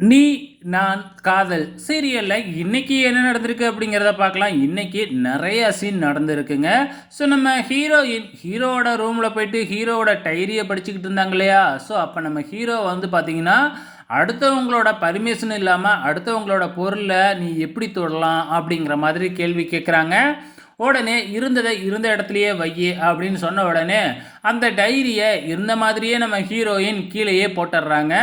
நீ நான் காதல். சீரியலில் இன்றைக்கி என்ன நடந்திருக்கு அப்படிங்கிறத பார்க்கலாம். இன்றைக்கி நிறைய சீன் நடந்திருக்குங்க. ஸோ நம்ம ஹீரோயின் ஹீரோவோட ரூமில் போயிட்டு ஹீரோவோட டைரியை படிச்சுக்கிட்டு இருந்தாங்க இல்லையா? ஸோ அப்போ நம்ம ஹீரோ வந்து பார்த்திங்கன்னா அடுத்தவங்களோட பர்மிஷன் இல்லாமல் அடுத்தவங்களோட பொருளை நீ எப்படி தொடலாம் அப்படிங்கிற மாதிரி கேள்வி கேட்குறாங்க. உடனே இருந்ததை இருந்த இடத்துலையே வை அப்படின்னு சொன்ன உடனே அந்த டைரியை இருந்த மாதிரியே நம்ம ஹீரோயின் கீழேயே போட்டுடுறாங்க.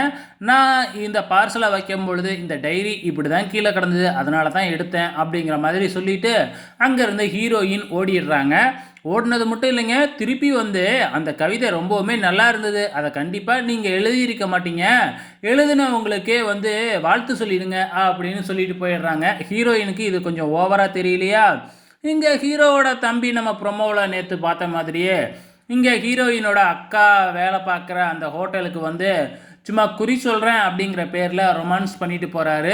நான் இந்த பார்சலை வைக்கும் பொழுது இந்த டைரி இப்படி தான் கீழே கிடந்தது அதனால தான் எடுத்தேன் அப்படிங்கிற மாதிரி சொல்லிட்டு அங்கேருந்து ஹீரோயின் ஓடிடுறாங்க. ஓடினது மட்டும் இல்லைங்க திருப்பி வந்து அந்த கவிதை ரொம்பவுமே நல்லா இருந்தது. அதை கண்டிப்பாக நீங்கள் எழுதியிருக்க மாட்டீங்க. எழுதினவங்களுக்கே வந்து வாழ்த்து சொல்லிடுங்க அப்படின்னு சொல்லிட்டு போயிடுறாங்க. ஹீரோயினுக்கு இது கொஞ்சம் ஓவராக தெரியலையா? இங்கே ஹீரோவோட தம்பி நம்ம ப்ரொமோவில் நேற்று பார்த்த மாதிரியே இங்கே ஹீரோயினோட அக்கா வேலை பார்க்குற அந்த ஹோட்டலுக்கு வந்து சும்மா குறி சொல்கிறேன் அப்படிங்கிற பேரில் ரொமான்ஸ் பண்ணிட்டு போகிறாரு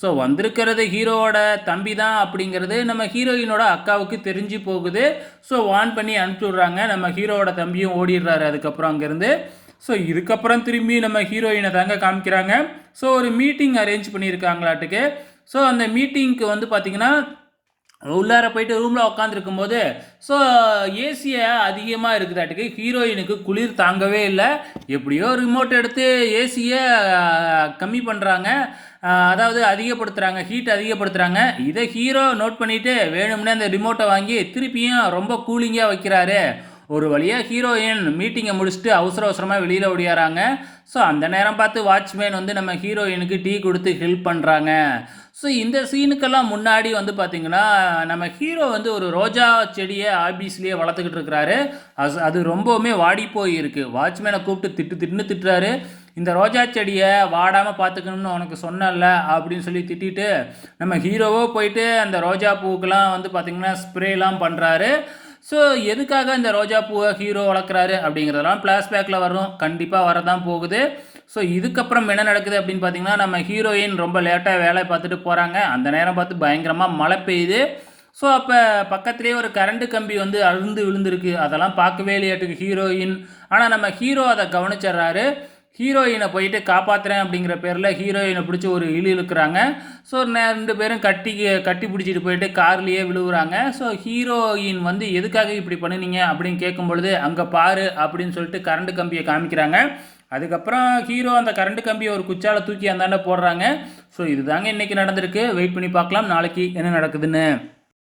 ஸோ வந்திருக்கிறது ஹீரோவோட தம்பி தான் அப்படிங்கிறது நம்ம ஹீரோயினோட அக்காவுக்கு தெரிஞ்சு போகுது. ஸோ வான் பண்ணி அனுப்பிச்சி விட்றாங்க நம்ம ஹீரோவோட தம்பியும் ஓடிடுறாரு அதுக்கப்புறம் அங்கேருந்து. ஸோ இதுக்கப்புறம் திரும்பி நம்ம ஹீரோயினை தாங்க காமிக்கிறாங்க. ஸோ ஒரு மீட்டிங் அரேஞ்ச் பண்ணியிருக்காங்களாட்டுக்கு. ஸோ அந்த மீட்டிங்க்கு வந்து பார்த்திங்கன்னா உள்ளார போயிட்டு ரூமில் உட்காந்துருக்கும் போது ஸோ ஏசியை அதிகமாக இருக்குதாட்டுக்கு ஹீரோயினுக்கு குளிர் தாங்கவே இல்லை. எப்படியோ ரிமோட் எடுத்து ஏசியை கம்மி பண்ணுறாங்க அதாவது அதிகப்படுத்துகிறாங்க ஹீட் அதிகப்படுத்துகிறாங்க இதை ஹீரோ நோட் பண்ணிவிட்டு வேணும்னே அந்த ரிமோட்டை வாங்கி திருப்பியும் ரொம்ப கூலிங்காக வைக்கிறாரு. ஒரு வழியாக ஹீரோயின் மீட்டிங்கை முடிச்சுட்டு அவசர அவசரமாக வெளியில் ஓடியாராங்க. ஸோ அந்த நேரம் பார்த்து வாட்ச்மேன் வந்து நம்ம ஹீரோயினுக்கு டீ கொடுத்து ஹெல்ப் பண்ணுறாங்க ஸோ இந்த சீனுக்கெல்லாம் முன்னாடி வந்து பார்த்திங்கன்னா நம்ம ஹீரோ வந்து ஒரு ரோஜா செடியை ஆபீஸ்லேயே வளர்த்துக்கிட்டு இருக்கிறாரு. அது அது ரொம்பவுமே வாடி போய் இருக்குது வாட்ச்மேனை கூப்பிட்டு திட்டு திட்டுன்னு திட்டுறாரு. இந்த ரோஜா செடியை வாடாமல் பார்த்துக்கணும்னு உனக்கு சொன்னல அப்படின்னு சொல்லி திட்டிட்டு நம்ம ஹீரோவோ போயிட்டு அந்த ரோஜா பூக்கெலாம் வந்து பார்த்திங்கன்னா ஸ்ப்ரேலாம் பண்ணுறாரு ஸோ எதுக்காக இந்த ரோஜா பூவை ஹீரோ வளர்க்குறாரு அப்படிங்கிறதெல்லாம் ஃப்ளாஷ்பேக்கில் வரும். கண்டிப்பாக வரதான் போகுது. ஸோ இதுக்கப்புறம் என்ன நடக்குது அப்படின்னு பார்த்தீங்கன்னா நம்ம ஹீரோயின் ரொம்ப லேட்டாக வேலை பார்த்துட்டு போகிறாங்க அந்த நேரம் பார்த்து பயங்கரமாக மழை பெய்யுது. ஸோ அப்போ பக்கத்துலேயே ஒரு கரண்ட்டு கம்பி வந்து அழுந்து விழுந்திருக்கு. அதெல்லாம் பார்க்கவே இல்லையாட்டுக்கு ஹீரோயின் ஆனால் நம்ம ஹீரோ அதை கவனிச்சிட்றாரு. ஹீரோயினை போயிட்டு காப்பாற்றுறேன் அப்படிங்கிற பேரில் ஹீரோயினை பிடிச்சி ஒரு இழு இழுக்கிறாங்க. ஸோ ரெண்டு பேரும் கட்டி கட்டி பிடிச்சிட்டு போயிட்டு கார்லேயே விழுவுறாங்க. ஸோ ஹீரோயின் வந்து எதுக்காக இப்படி பண்ணினீங்க அப்படின்னு கேட்கும் பொழுது அங்கே பாரு அப்படின்னு சொல்லிட்டு கரண்ட் கம்பியை காமிக்கிறாங்க. அதுக்கப்புறம் ஹீரோ அந்த கரண்ட் கம்பியை ஒரு குச்சால தூக்கி அந்தாண்ட போடுறாங்க. ஸோ இதுதாங்க இன்றைக்கி நடந்திருக்கு. வெயிட் பண்ணி பார்க்கலாம். நாளைக்கு என்ன நடக்குதுன்னு.